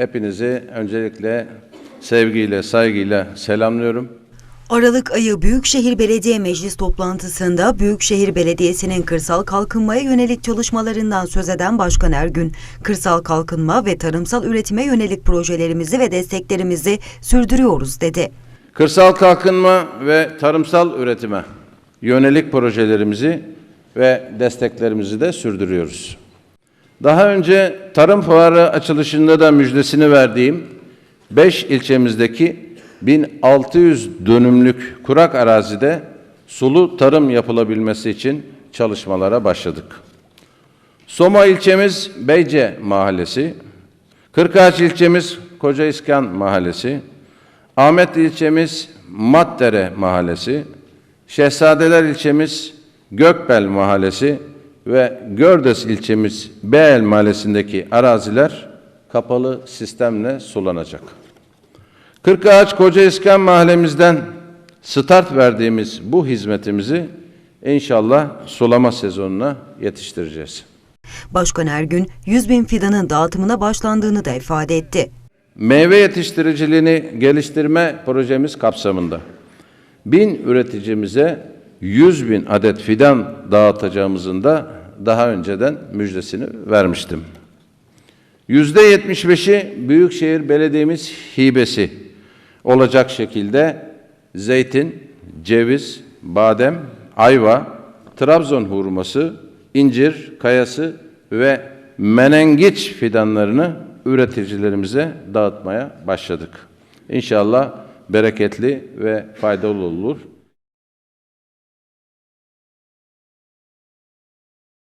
Hepinizi öncelikle sevgiyle, saygıyla selamlıyorum. Aralık ayı Büyükşehir Belediye Meclis toplantısında Büyükşehir Belediyesi'nin kırsal kalkınmaya yönelik çalışmalarından söz eden Başkan Ergün, kırsal kalkınma ve tarımsal üretime yönelik projelerimizi ve desteklerimizi sürdürüyoruz dedi. Kırsal kalkınma ve tarımsal üretime yönelik projelerimizi ve desteklerimizi de sürdürüyoruz. Daha önce tarım fuarı açılışında da müjdesini verdiğim 5 ilçemizdeki 1600 dönümlük kurak arazide sulu tarım yapılabilmesi için çalışmalara başladık. Soma ilçemiz Beyce Mahallesi, Kırkağaç ilçemiz Koca İskan Mahallesi, Ahmet ilçemiz Matdere Mahallesi, Şehzadeler ilçemiz Gökbel Mahallesi ve Gördes ilçemiz Beğel Mahallesi'ndeki araziler kapalı sistemle sulanacak. Kırkağaç Koca İskan mahallemizden start verdiğimiz bu hizmetimizi inşallah sulama sezonuna yetiştireceğiz. Başkan Ergün, 100 bin fidanın dağıtımına başlandığını da ifade etti. Meyve yetiştiriciliğini geliştirme projemiz kapsamında bin üreticimize 100 bin adet fidan dağıtacağımızın da daha önceden müjdesini vermiştim. Yüzde 75'i Büyükşehir Belediye'miz hibesi olacak şekilde zeytin, ceviz, badem, ayva, Trabzon hurması, incir, kayası ve menengiç fidanlarını üreticilerimize dağıtmaya başladık. İnşallah bereketli ve faydalı olur.